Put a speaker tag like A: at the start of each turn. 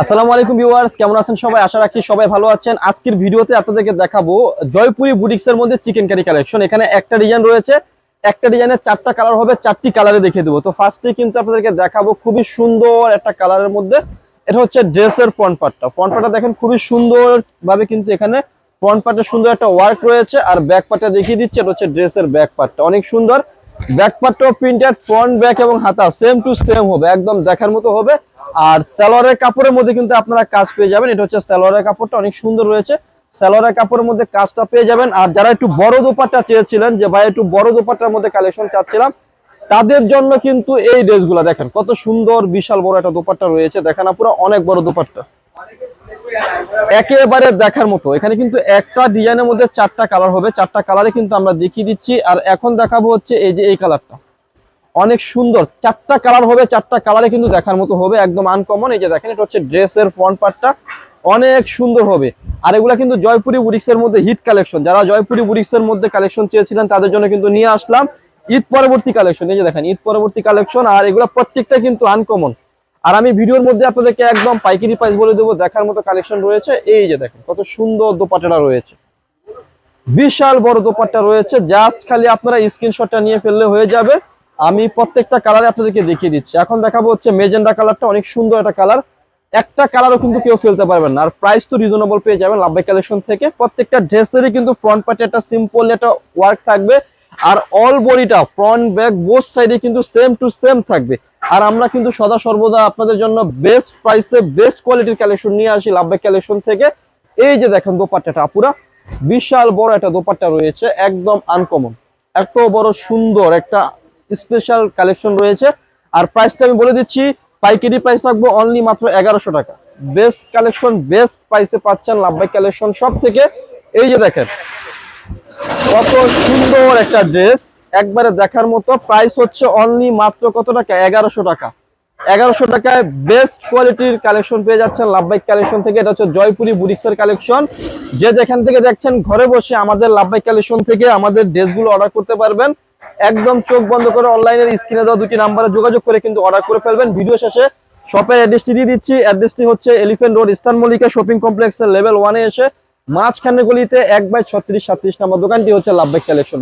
A: আসসালামু আলাইকুম ভিউয়ার্স, কেমন আছেন সবাই? আশা রাখছি সবাই ভালো আছেন। আজকের ভিডিওতে আপনাদেরকে দেখাবো জয়পুরি বুটিক্স এর মধ্যে চিকেন কারি কালেকশন এখানে একটা ডিজাইন রয়েছে, একটা ডিজাইনের চারটা কালার হবে, চারটি কালারে দেখিয়ে দেবো। তো ফার্স্টে কিন্তু আপনাদেরকে দেখাবো খুবই সুন্দর একটা কালারের মধ্যে। এটা হচ্ছে ড্রেসের ফ্রন্ট পার্টটা ফ্রন্ট পার্টটা দেখেন খুবই সুন্দর ভাবে কিন্তু এখানে ফ্রন্ট পার্টে সুন্দর একটা ওয়ার্ক রয়েছে। আর ব্যাক পার্টটা দেখিয়ে দিচ্ছে, এটা হচ্ছে ড্রেসের ব্যাক পার্টটা অনেক সুন্দর। ব্যাক পার্টটাও প্রিন্টেড ফ্রন্ট ব্যাক এবং হাতা। সেম টু সেম হবে, একদম দেখার মতো হবে। আর সালোয়ারের কাপড়ের মধ্যে কিন্তু আপনারা কাজ পেয়ে যাবেন। এটা হচ্ছে সালোয়ারের কাপড়টা অনেক সুন্দর রয়েছে। সালোয়ারের কাপড়ের মধ্যে কাজটা পেয়ে যাবেন। আর যারা একটু বড় দোপাট্টা চেয়েছিলেন, যে ভাই একটু বড় দোপাট্টার মধ্যে কালেকশন চাচ্ছিলাম, তাদের জন্য কিন্তু এই ড্রেসগুলো দেখেন, কত সুন্দর, বিশাল বড় একটা দোপাট্টা রয়েছে। দেখেন না পুরো অনেক বড় দোপাট্টা। একেবারে দেখার মতো। এখানে কিন্তু একটা ডিজাইনের মধ্যে চারটা কালার হবে। চারটা কালারে কিন্তু আমরা দেখিয়ে দিচ্ছি। আর এখন দেখাবো হচ্ছে এই যে এই কালারটা অনেক সুন্দর। চারটা কালার হবে, চারটা কালারে কিন্তু দেখার মতো হবে, একদম আনকমন এই যে দেখেন, এটা হচ্ছে ড্রেসের ফ্রন্ট পার্টটা অনেক সুন্দর হবে। আর এগুলা কিন্তু জয়পুরি বুটিক্স এর মধ্যে হিট কালেকশন যারা জয়পুরি বুটিক্স এর মধ্যে কালেকশন চেয়েছিলেন, তাদের জন্য কিন্তু নিয়ে আসলাম ঈদ পরবর্তী কালেকশন এই যে দেখেন, ঈদ পরবর্তী কালেকশন আর এগুলো প্রত্যেকটা কিন্তু আনকমন আর আমি ভিডিওর মধ্যে আপনাদেরকে একদম পাইকারি প্রাইস বলে দেবো, দেখার মতো কালেকশন রয়েছে। এই যে দেখেন, কত সুন্দর দোপাটাটা রয়েছে। বিশাল বড় দোপাট্টা রয়েছে। জাস্ট খালি আপনারা স্ক্রিনশটটা নিয়ে ফেললে হয়ে যাবে। আমি প্রত্যেকটা কালারে আপনাদেরকে দেখিয়ে দিচ্ছি। এখন দেখাবো হচ্ছে মেজেন্ডা কালারটা অনেক সুন্দর একটা কালার একটা কালারও কিন্তু কেউ ফেলতে পারবেন না। আর প্রাইস তো রিজনেবল পেয়ে যাবেন লাভবাই কালেকশন থেকে। প্রত্যেকটা ড্রেসেরই কিন্তু ফ্রন্ট পার্টে একটা সিম্পল একটা ওয়ার্ক থাকবে। আর অল বডিটা ফ্রন্ট ব্যাক বোথ সাইডে কিন্তু সেম টু সেম থাকবে। আর আমরা কিন্তু সদা সর্বদা আপনাদের জন্য বেস্ট প্রাইসে বেস্ট কোয়ালিটির কালেকশন নিয়ে আসি লাভবাই কালেকশন থেকে। এই যে দেখেন দোপাট্টাটা পুরা বিশাল বড় একটা দোপাট্টা রয়েছে, একদম আনকমন এত বড় সুন্দর একটা স্পেশাল কালেকশন রয়েছে। আর প্রাইসটা আমি বলে দিচ্ছি, পাইকারি প্রাইস রাখব অনলি মাত্র এগারোশো টাকা। বেস্ট কালেকশন বেস্ট প্রাইসে পাচ্ছেন লাভবাই কালেকশন সব থেকে। এই যে দেখেন, কত সুন্দর একটা ড্রেস একবারে দেখার মতো প্রাইস হচ্ছে অনলি মাত্র কত টাকা? এগারোশো টাকা। এগারোশো টাকায় বেস্ট কোয়ালিটির কালেকশন পেয়ে যাচ্ছেন লাভবাইক কালেকশন থেকে। এটা হচ্ছে জয়পুরি বুটিক্সের কালেকশন যে যেখান থেকে দেখছেন, ঘরে বসে আমাদের লাভবাইক কালেকশন থেকে আমাদের ড্রেসগুলো অর্ডার করতে পারবেন। একদম চোখ বন্ধ করে অনলাইনের স্ক্রিনে দেওয়া দুটি নাম্বারে যোগাযোগ করে কিন্তু অর্ডার করে ফেলবেন। ভিডিও শেষে শপের অ্যাড্রেসটি দিয়ে দিচ্ছি। অ্যাড্রেসটি হচ্ছে elephant road eastern Mallika shopping কমপ্লেক্সের লেভেল ওয়ানে এসে মাঝখানে গলিতে এক বাই ছত্রিশ সাত্রিশ নাম্বার দোকানটি হচ্ছে লাভবেক কালেকশন